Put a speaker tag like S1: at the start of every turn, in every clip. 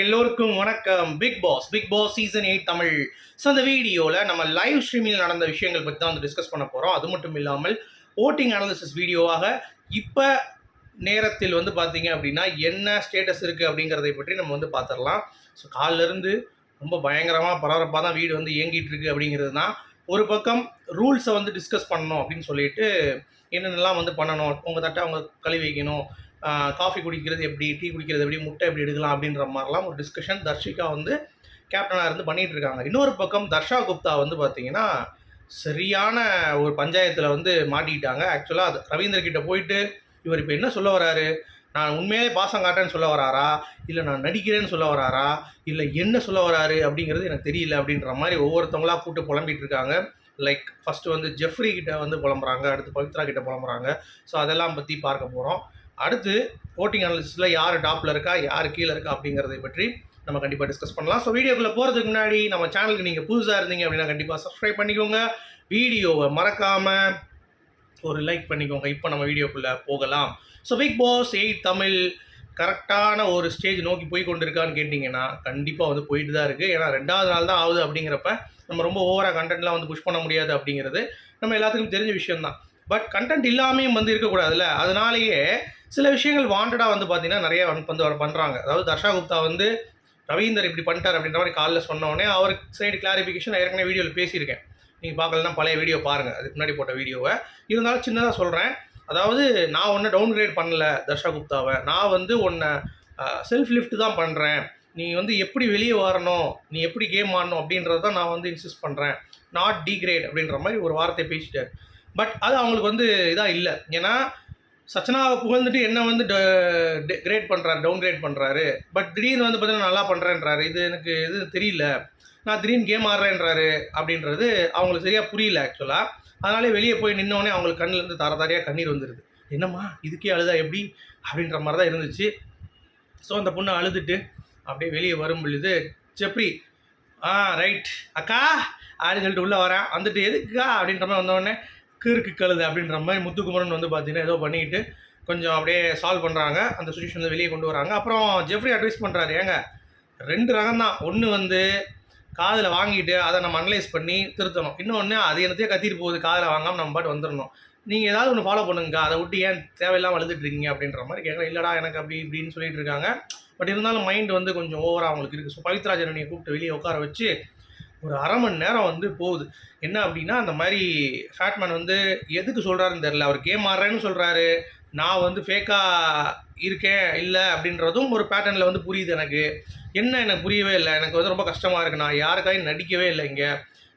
S1: எல்லோருக்கும் வணக்கம். Bigg Boss Bigg Boss season eight Tamil. So அந்த வீடியோவில் நம்ம லைவ் ஸ்ட்ரீமில் நடந்த விஷயங்கள் பற்றி தான் வந்து டிஸ்கஸ் பண்ண போகிறோம் அது மட்டும் இல்லாமல் ஓட்டிங் அனாலிசிஸ் வீடியோவாக இப்போ நேரத்தில் வந்து பார்த்தீங்க அப்படின்னா என்ன ஸ்டேட்டஸ் இருக்குது அப்படிங்கிறதை பற்றி நம்ம வந்து பார்த்துடலாம் ஸோ காலிலேருந்து ரொம்ப பயங்கரமாக பரபரப்பாக தான் வீடு வந்து இயங்கிட்டு இருக்கு அப்படிங்கிறது தான் ஒரு பக்கம் ரூல்ஸை வந்து டிஸ்கஸ் பண்ணணும் அப்படின்னு சொல்லிட்டு என்னென்னலாம் வந்து பண்ணணும் உங்கள் தட்டை அவங்க கழுவி வைக்கணும் காஃபி குடிக்கிறது எப்படி டீ குடிக்கிறது எப்படி முட்டை எப்படி எடுக்கலாம் அப்படின்ற மாதிரிலாம் ஒரு டிஸ்கஷன் தர்ஷிகா வந்து கேப்டனாக இருந்து பண்ணிகிட்டு இருக்காங்க. இன்னொரு பக்கம் தர்ஷா குப்தா வந்து பார்த்தீங்கன்னா சரியான ஒரு பஞ்சாயத்தில் வந்து மாட்டிக்கிட்டாங்க. ஆக்சுவலாக அது ரவீந்தர்கிட்ட போயிட்டு இவர் இப்போ என்ன சொல்ல வராரு? நான் உண்மையிலே பாசம் காட்டேன்னு சொல்ல வராரா? இல்லை நான் நடிக்கிறேன்னு சொல்ல வராரா? இல்லை என்ன சொல்ல வராரு? அப்படிங்கிறது எனக்கு தெரியல அப்படின்ற மாதிரி ஒவ்வொருத்தவங்களா கூப்பிட்டு புலம்பிகிட்டு இருக்காங்க. லைக் ஃபஸ்ட்டு வந்து ஜெஃப்ரி கிட்ட வந்து புலம்புறாங்க அடுத்து பவித்ரா கிட்ட புலம்புறாங்க. ஸோ அதெல்லாம் பற்றி பார்க்க போகிறோம் அடுத்து ஓட்டிங் அனாலிசிஸில் யார் டாப்பில் இருக்கா யார் கீழே இருக்கா அப்படிங்கிறதை பற்றி நம்ம கண்டிப்பாக டிஸ்கஸ் பண்ணலாம். ஸோ வீடியோக்குள்ளே போகிறதுக்கு முன்னாடி நம்ம சேனலுக்கு நீங்கள் புதுசாக இருந்தீங்க அப்படின்னா கண்டிப்பாக சப்ஸ்கிரைப் பண்ணிக்கோங்க. வீடியோவை மறக்காமல் ஒரு லைக் பண்ணிக்கோங்க. இப்போ நம்ம வீடியோக்குள்ளே போகலாம். So Bigg Boss eight Tamil கரெக்டான ஒரு ஸ்டேஜ் நோக்கி போய் கொண்டு இருக்கான்னு கேட்டிங்கன்னா கண்டிப்பாக வந்து போயிட்டு தான் இருக்குது ஏன்னா ரெண்டாவது நாள் தான் ஆகுது அப்படிங்கிறப்ப நம்ம ரொம்ப ஓவராக கண்டென்ட்லாம் வந்து புஷ் பண்ண முடியாது அப்படிங்கிறது நம்ம எல்லாத்துக்கும் தெரிஞ்ச விஷயம்தான். பட் கண்டென்ட் இல்லாமையும் வந்து இருக்கக்கூடாதுல்ல? அதனாலேயே சில விஷயங்கள் வாண்டடாக வந்து பார்த்தீங்கன்னா நிறைய வந்து வந்து அவர் பண்ணுறாங்க அதாவது தர்ஷா குப்தா வந்து ரவீந்தர் இப்படி பண்ணிட்டார் அப்படின்ற மாதிரி காலில் சொன்னோடனே அவருக்கு சைடு கிளாரிஃபிகேஷன் ஏற்கனவே வீடியோவில் பேசியிருக்கேன். நீங்கள் பார்க்கலன்னா பழைய வீடியோ பாருங்கள் அதுக்கு முன்னாடி போட்ட வீடியோவை இருந்தாலும் சின்னதாக சொல்கிறேன் அதாவது நான் ஒன்றை டவுன் கிரேட் பண்ணல தர்ஷா குப்தாவை. நான் வந்து உன்னை செல்ஃப் லிஃப்ட் தான் பண்ணுறேன் நீ வந்து எப்படி வெளியே வரணும்? நீ எப்படி கேம் ஆடணும்? அப்படின்றத தான் நான் வந்து இன்சிஸ்ட் பண்ணுறேன் நாட் டிகிரேட் அப்படின்ற மாதிரி ஒரு வார்த்தை பேசிட்டார். பட் அது அவங்களுக்கு வந்து இதாக இல்லை. ஏன்னா சச்சனாவை புகழ்ந்துட்டு என்ன வந்து கிரேட் பண்ணுறாரு டவுன் கிரேட் பண்ணுறாரு பட் திடீர்னு வந்து பார்த்தீங்கன்னா நல்லா பண்ணுறேன்றாரு இது எனக்கு இது தெரியல. நான் திடீர்னு கேம் ஆடுறேன்றாரு அப்படின்றது அவங்களுக்கு சரியாக புரியல ஆக்சுவலாக அதனாலே வெளியே போய் நின்னோடனே அவங்களுக்கு கண்ணிலேருந்து தர தாரையாக கண்ணீர் வந்துடுது என்னம்மா இதுக்கே அழுதா எப்படி? அப்படின்ற மாதிரி தான் இருந்துச்சு. ஸோ அந்த பொண்ணு அழுதுட்டு அப்படியே வெளியே வரும் பொழுது செப்ரி ஆ ரைட் அக்கா அப்படின்னு சொல்லிட்டு உள்ளே வரேன். வந்துட்டு எதுக்குக்கா? அப்படின்ற மாதிரி வந்தோடனே கிறுக்கு கழுது அப்படின்ற மாதிரி முத்துக்குமரன் வந்து பார்த்தீங்கன்னா ஏதோ பண்ணிக்கிட்டு கொஞ்சம் அப்படியே சால்வ் பண்ணுறாங்க அந்த சுச்சுவேஷன் வந்து வெளியே கொண்டு வராங்க. அப்புறம் ஜெஃப்ரி அட்வைஸ் பண்ணுறாரு ஏங்க ரெண்டு ரகம் தான் ஒன்று வந்து காதில் வாங்கிட்டு அதை நம்ம அனலைஸ் பண்ணி திருத்தணும். இன்னொன்று அது என்னத்தையே கத்திட்டு போகுது காதில் வாங்காமல் நம்ம பாட்டு வந்துடணும். நீங்கள் ஏதாவது ஒன்று ஃபாலோ பண்ணுங்க. அதை விட்டு ஏன் தேவையில்லாமல் அழுதுட்டு இருக்கீங்க அப்படின்ற மாதிரி கேட்குறேன் இல்லைடா எனக்கு அப்படி இப்படின்னு சொல்லிட்டு இருக்காங்க. பட் இருந்தாலும் மைண்ட் வந்து கொஞ்சம் ஓவராக அவங்களுக்கு இருக்குது ஸோ பவித்ரா ஜனனியை கூப்பிட்டு வெளியே உட்கார வச்சு ஒரு அரை மணி நேரம் வந்து போகுது. என்ன அப்படின்னா அந்த மாதிரி ஃபேட்மேன் வந்து எதுக்கு சொல்கிறாருன்னு தெரில அவர் கேம் ஆடுறேன்னு சொல்கிறாரு நான் வந்து ஃபேக்காக இருக்கேன் இல்லை அப்படின்றதும் ஒரு பேட்டர்னில் வந்து புரியுது எனக்கு. என்ன எனக்கு புரியவே இல்லை. எனக்கு வந்து ரொம்ப கஷ்டமாக இருக்குது நான் யாருக்காயும் நடிக்கவே இல்லை இங்கே.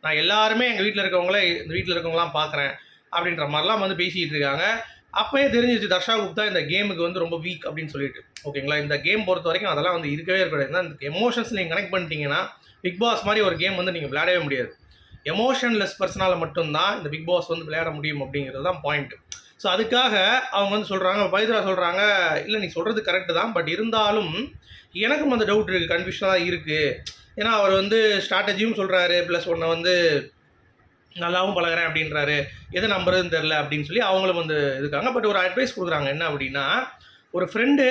S1: நான் எல்லாருமே எங்கள் வீட்டில் இருக்கவங்கள இந்த வீட்டில் இருக்கவங்களாம் பார்க்குறேன் அப்படின்ற மாதிரிலாம் வந்து பேசிகிட்டு இருக்காங்க. அப்போயே தெரிஞ்சிச்சு தர்ஷா குப்தா இந்த கேமுக்கு வந்து ரொம்ப வீக் அப்படின்னு சொல்லிட்டு. ஓகேங்களா? இந்த கேம் பொறுத்த வரைக்கும் அதெல்லாம் வந்து இருக்கவே இருக்கக்கூடாது. ஏன்னா இந்த எமோஷன்ஸ் நீங்கள் கனெக்ட் பண்ணிட்டீங்கன்னா பிக் பாஸ் மாதிரி ஒரு கேம் வந்து நீங்கள் விளையாடவே முடியாது. எமோஷன்லெஸ் பர்சனால் மட்டும்தான் இந்த பிக் பாஸ் வந்து விளையாட முடியும் அப்படிங்கிறது தான் பாயிண்ட்டு ஸோ அதுக்காக அவங்க வந்து சொல்கிறாங்க பவித்ரா சொல்கிறாங்க இல்லை நீ சொல்கிறது கரெக்டு தான் பட் இருந்தாலும் எனக்கும் அந்த டவுட் இருக்குது கன்ஃபியூஷனாக தான் இருக்குது ஏன்னா அவர் வந்து ஸ்ட்ராட்டஜியும் சொல்கிறாரு ப்ளஸ் ஒன்றை வந்து நல்லாவும் பழகுறேன் அப்படின்றாரு. எதை நம்புறதுன்னு தெரில அப்படின்னு சொல்லி அவங்களும் வந்து இருக்காங்க. பட் ஒரு அட்வைஸ் கொடுக்குறாங்க. என்ன அப்படின்னா ஒரு ஃப்ரெண்டு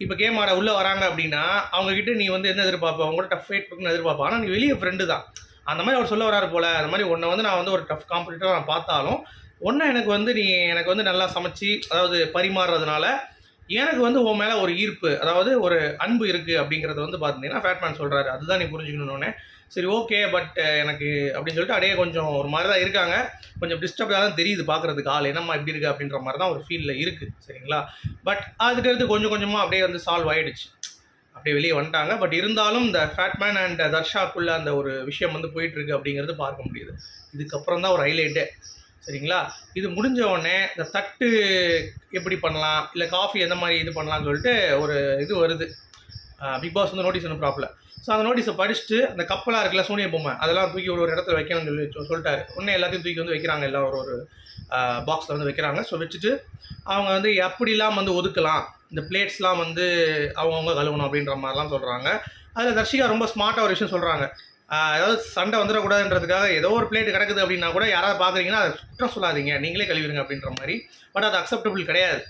S1: இப்போ கேம் ஆட உள்ளே வராங்க அப்படின்னா அவங்கக்கிட்ட நீ வந்து என்ன எதிர்பார்ப்ப? அவங்களோட டஃப் ஃபைட் இருக்குன்னு எதிர்பார்ப்ப. ஆனால் நீ வெளியே ஃப்ரெண்டு தான். அந்த மாதிரி அவர் சொல்ல வராரு போல். அந்த மாதிரி ஒன்றை வந்து நான் வந்து ஒரு டஃப் காம்படிட்டராக நான் பார்த்தாலும் ஒன்றை எனக்கு வந்து நீ எனக்கு வந்து நல்லா சமைச்சு அதாவது பரிமாறுறதுனால எனக்கு வந்து உன் மேலே ஒரு ஈர்ப்பு அதாவது ஒரு அன்பு இருக்குது அப்படிங்கிறத வந்து பார்த்தீங்கன்னா ஃபேட்மேன் சொல்கிறாரு அதுதான் நீ புரிஞ்சுக்கணுன்னே சரி ஓகே பட் எனக்கு அப்படின்னு சொல்லிட்டு அப்படியே கொஞ்சம் ஒரு மாதிரி தான் இருக்காங்க. கொஞ்சம் டிஸ்டர்ப்டாக தான் தெரியுது பார்க்குறதுக்கு ஆள். என்னம்மா இப்படி இருக்குது அப்படின்ற மாதிரி தான் ஒரு ஃபீலில் இருக்குது சரிங்களா? பட் அதுக்கடுத்து கொஞ்சம் கொஞ்சமாக அப்படியே வந்து சால்வ் ஆகிடுச்சு அப்படியே வெளியே வந்துட்டாங்க. பட் இருந்தாலும் இந்த ஃபேட்மேன் அண்ட் தர்ஷாக்குள்ள அந்த ஒரு விஷயம் வந்து போயிட்டுருக்கு அப்படிங்கிறது பார்க்க முடியுது. இதுக்கப்புறம் தான் ஒரு ஹைலைட்டே சரிங்களா? இது முடிஞ்ச உடனே இந்த தட்டு எப்படி பண்ணலாம்? இல்லை காஃபி எந்த மாதிரி இது பண்ணலாம்னு சொல்லிட்டு ஒரு இது வருது. பிக் பாஸ் வந்து நோட்டீஸ் அனுப்புறாப்புல. ஸோ அந்த நோட்டீஸை படிச்சுட்டு அந்த கப்பலாக இருக்குல்ல சூனிய பொம்மை அதெல்லாம் தூக்கி ஒரு ஒரு இடத்துல வைக்கணும்னு சொல்லி சொல்லிட்டாரு. உடனே எல்லாத்தையும் தூக்கி வந்து வைக்கிறாங்க எல்லாம் ஒரு ஒரு பாக்ஸில் வந்து வைக்கிறாங்க. ஸோ வச்சுட்டு அவங்க வந்து எப்படிலாம் வந்து ஒதுக்கலாம்? இந்த பிளேட்ஸ்லாம் வந்து அவங்கவுங்க கழுவணும் அப்படின்ற மாதிரிலாம் சொல்கிறாங்க அதில் தர்ஷிகா ரொம்ப ஸ்மார்ட்டாக ஒரு விஷயம் சொல்கிறாங்க ஏதாவது சண்டை வந்துடக்கூடாதுன்றதுக்காக ஏதோ ஒரு பிளேட் கிடக்குது அப்படின்னா கூட யாராவது பார்க்குறீங்கன்னா அதை குற்றம் சொல்லாதீங்க. நீங்களே கழுவிடுங்க அப்படின்ற மாதிரி. பட் அது அக்செப்டபிள் கிடையாது.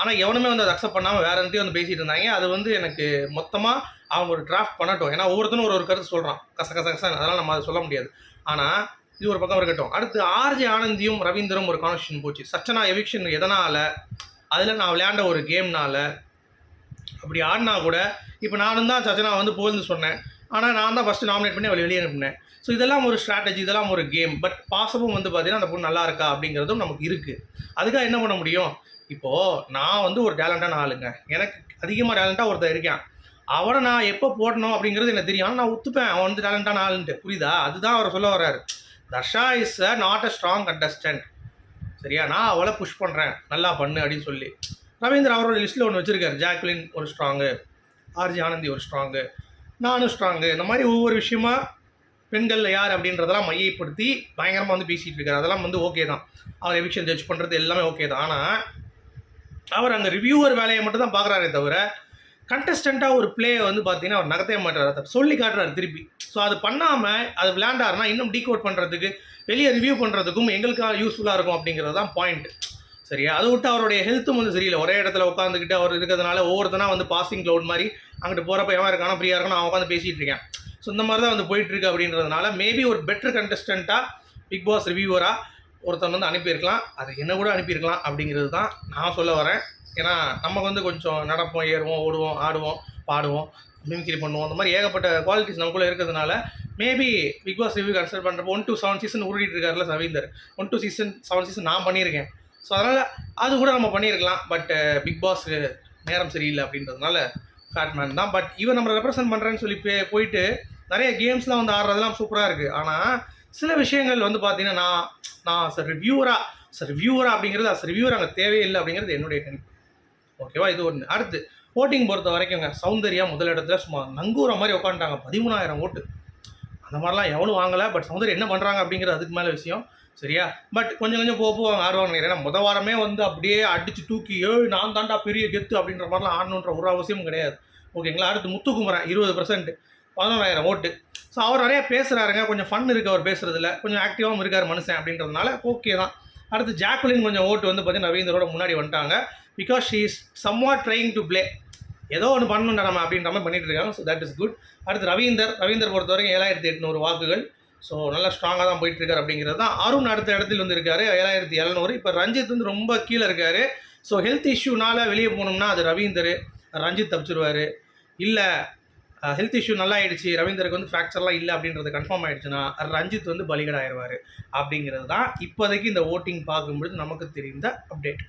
S1: ஆனால் எவனுமே வந்து அதை அக்செப்ட் பண்ணாமல் வேறு எந்தையும் வந்து பேசிட்டு இருந்தாங்க. அது வந்து எனக்கு மொத்தமாக அவங்க ஒரு டிராஃப்ட் பண்ணட்டும். ஏன்னா ஒவ்வொருத்தனும் ஒரு ஒரு கருத்து சொல்கிறான் கச கச கசன் அதெல்லாம் நம்ம அதை சொல்ல முடியாது. ஆனால் இது ஒரு பக்கம் இருக்கட்டும். அடுத்து ஆர்ஜே ஆனந்தியும் ரவீந்தரும் ஒரு கான்வர்சேஷன் போச்சு. சச்சனா எவிக்ஷன் எதனால்? அதில் நான் விளையாண்ட ஒரு கேம்னால் அப்படி ஆடினா கூட இப்போ நானும் தான் சச்சனா வந்து போல்னு சொன்னேன். ஆனால் நான் தான் ஃபஸ்ட்டு நாமினேட் பண்ணி அவளை வெளியே அனுப்பினேன். ஸோ இதெல்லாம் ஒரு ஸ்ட்ராட்டஜி இதெல்லாம் ஒரு கேம் பட் பாசமும் வந்து பார்த்தீங்கன்னா அந்த பொண்ணு நல்லா இருக்கா அப்படிங்கிறதும் நமக்கு இருக்குது அதுக்காக என்ன பண்ண முடியும்? இப்போது நான் வந்து ஒரு டேலண்டான ஆளுங்க. எனக்கு அதிகமாக டேலண்ட்டாக ஒருத்தர் இருக்கேன். அவனை நான் எப்போ போடணும் அப்படிங்கிறது எனக்கு தெரியும். ஆனால் நான் ஒத்துப்பேன். அவன் வந்து டேலண்டான ஆளுன்ட்டு. புரியுதா? அதுதான் அவர் சொல்ல வர்றாரு. Dharsha is a not a strong contestant சரியா? நான் அவளை புஷ் பண்ணுறேன் நல்லா பண்ணு அப்படின்னு சொல்லி. ரவீந்திர அவரோட லிஸ்ட்டில் ஒன்று வச்சுருக்காரு. ஜாக்லின் ஒரு ஸ்ட்ராங்கு ஆர்ஜி ஆனந்தி ஒரு ஸ்ட்ராங்கு நானும் ஸ்ட்ராங்கு இந்த மாதிரி ஒவ்வொரு விஷயமா பெண்களில் யார் அப்படின்றதெல்லாம் மையப்படுத்தி பயங்கரமாக வந்து பேசிகிட்டு இருக்காரு. அதெல்லாம் வந்து ஓகே தான். அவர் எவிக்ஷன் ஜட்ஜ் பண்ணுறது எல்லாமே ஓகே தான். ஆனால் அவர் அங்கே ரிவ்யூவர் வேலையை மட்டும் தான் பார்க்குறாரே தவிர கண்டஸ்டண்ட்டாக ஒரு பிளேயை வந்து பார்த்தீங்கன்னா அவர் நகர்த்தவே மாட்டார். சொல்லி காட்டுறாரு திருப்பி. ஸோ அது பண்ணாமல் அது விளையாண்டாருன்னா இன்னும் டீகோட் பண்ணுறதுக்கு வெளியே ரிவ்யூ பண்ணுறதுக்கும் எங்களுக்காக யூஸ்ஃபுல்லாக இருக்கும் அப்படிங்கிறது தான் பாயிண்ட் சரியா? அதை விட்டு அவருடைய ஹெல்த்தும் வந்து சரியில்லை. ஒரே இடத்துல உட்காந்துக்கிட்டு அவர் இருக்கிறதுனால ஒவ்வொருத்தனா வந்து பாசிங் க்ளவுட் மாதிரி அங்கிட்டு போகிறப்ப எவன் இருக்கானோ ஃப்ரீயாக இருக்கணும் நான் உட்காந்து பேசிகிட்டு இருக்கேன். ஸோ இந்த மாதிரி தான் வந்து போயிட்டுருக்கு அப்படின்றதுனால மேபி ஒரு பெட்டர் கண்டஸ்டண்ட்டாக பிக் பாஸ் ரிவ்யூவராக ஒருத்தன் வந்து அனுப்பியிருக்கலாம். அது என்ன கூட அனுப்பியிருக்கலாம் அப்படிங்கிறது தான் நான் சொல்ல வரேன். ஏன்னா நமக்கு வந்து கொஞ்சம் நடப்போம் ஏறுவோம் ஓடுவோம் ஆடுவோம் பாடுவோம் மிமிக்ரி பண்ணுவோம் அந்த மாதிரி ஏகப்பட்ட குவாலிட்டிஸ் நமக்குள்ளே இருக்கிறதுனால maybe Bigg Boss review consult பண்ணுறப்போ ஒன் டூ செவன் சீசன் உருட்டிட்டு இருக்காருல சவீந்தர். One two season seven season நான் பண்ணியிருக்கேன். ஸோ அதனால் அது கூட நம்ம பண்ணியிருக்கலாம் பட் பிக் பாஸ் நேரம் சரியில்லை அப்படின்றதுனால ஃபேட்மேன் தான். பட் இவன் நம்ம ரெப்ரசன்ட் பண்ணுறேன்னு சொல்லி போய் போயிட்டு நிறைய கேம்ஸ்லாம் வந்து ஆடுறதெல்லாம் சூப்பராக இருக்குது ஆனால் சில விஷயங்கள் வந்து பார்த்தீங்கன்னா நான் நான் சார் ரிவ்யூவராக சார் ரிவ்யூவரா அப்படிங்கிறது அஸ் ரிவ்யூவர் அங்கே தேவையில்லை அப்படிங்கிறது என்னுடைய கணிப்பு. ஓகேவா இது ஒன்று அடுத்து ஓட்டிங் பொறுத்த வரைக்குங்க சௌந்தர்யா முதலிடத்துல சும்மா நங்கூரம் மாதிரி உட்காந்துட்டாங்க. பதிமூணாயிரம் ஓட்டு. அந்த மாதிரிலாம் எவனும் வாங்கலை பட் சௌந்தர் என்ன பண்ணுறாங்க அப்படிங்கிறது அதுக்கு மேலே விஷயம். சரியா? பட் கொஞ்சம் கொஞ்சம் போக போக ஆடுவாங்க நினைக்கிறேன் ஏன்னா முத வாரமே வந்து அப்படியே அடிச்சு தூக்கி ஏழு நான் தாண்டா பெரிய கெத்து அப்படின்ற மாதிரிலாம் ஆடணுன்ற ஒரு அவசியமும் கிடையாது. ஓகேங்களா அடுத்து முத்துக்குமரன் இருபது பர்சன்ட் பதினோராயிரம் ஓட்டு. ஸோ அவர் நிறைய பேசுகிறாருங்க கொஞ்சம் ஃபன் இருக்குது அவர் பேசுகிறதுல கொஞ்சம் ஆக்டிவாகவும் இருக்கார் மனுஷன் அப்படின்றதுனால ஓகே தான். அடுத்து ஜாக்குலின் கொஞ்சம் ஓட்டு வந்து பார்த்தீங்கன்னா ரவீந்தரோட முன்னாடி வந்துட்டாங்க. Because she is somewhat trying to play ஏதோ ஒன்று பண்ணணும்டா நம்ம அப்படின்ற மாதிரி பண்ணிட்டு இருக்காங்க. ஸோ தட் இஸ் குட் அடுத்து ரவீந்தர். ரவீந்தர் பொறுத்த வரைக்கும் ஏழாயிரத்தி எட்நூறு வாக்குகள். ஸோ நல்லா ஸ்ட்ராங்காக தான் போயிட்டு இருக்காரு அப்படிங்கிறது தான். அருண் அடுத்த இடத்துல வந்து இருக்காரு ஏழாயிரத்தி எழுநூறு. இப்போ ரஞ்சித் வந்து ரொம்ப கீழே இருக்காரு. ஸோ ஹெல்த் இஷ்யூனால வெளியே போனோம்னா அது ரவீந்தர். ரஞ்சித் தப்பிச்சிருவார். இல்லை ஹெல்த் இஷ்யூ நல்லா ஆயிடுச்சு. ரவீந்தருக்கு வந்து ஃப்ராக்சர்லாம் இல்லை அப்படின்றது கன்ஃபார்ம் ஆயிடுச்சுன்னா ரஞ்சித் வந்து பலிகடாயிருவார் அப்படிங்கிறது தான் இப்போதைக்கு இந்த ஓட்டிங் பார்க்கும்பொழுது நமக்கு தெரிந்த அப்டேட்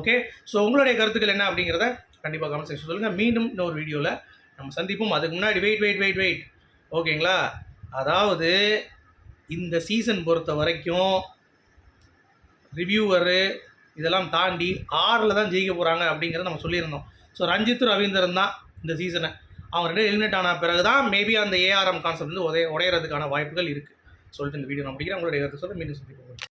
S1: ஓகே ஸோ உங்களுடைய கருத்துக்கள் என்ன அப்படிங்கிறத கண்டிப்பாக கமெண்ட் செக்ஷன் சொல்லுங்கள் மீண்டும் இன்னொரு வீடியோவில் நம்ம சந்திப்போம். அதுக்கு முன்னாடி வெயிட் வெயிட் வெயிட் வெயிட் ஓகேங்களா அதாவது இந்த சீசன் பொறுத்த வரைக்கும் ரிவ்யூவரு இதெல்லாம் தாண்டி ஆறில் தான் ஜெயிக்க போகிறாங்க அப்படிங்கிறத நம்ம சொல்லியிருந்தோம். ஸோ ரஞ்சித் ரவீந்திரன் தான் இந்த சீசனை அவங்க ரெண்டு எலிமினேட் ஆன பிறகு தான் மேபி அந்த ஏஆர்எம் கான்செப்ட் வந்து உடைய உடையிறதுக்கான வாய்ப்புகள் இருக்குது சொல்லிட்டு இந்த வீடியோ நான் முடிக்கிறேன். உங்களுடைய கருத்து சொல்ல மீண்டும் சந்திப்போம்.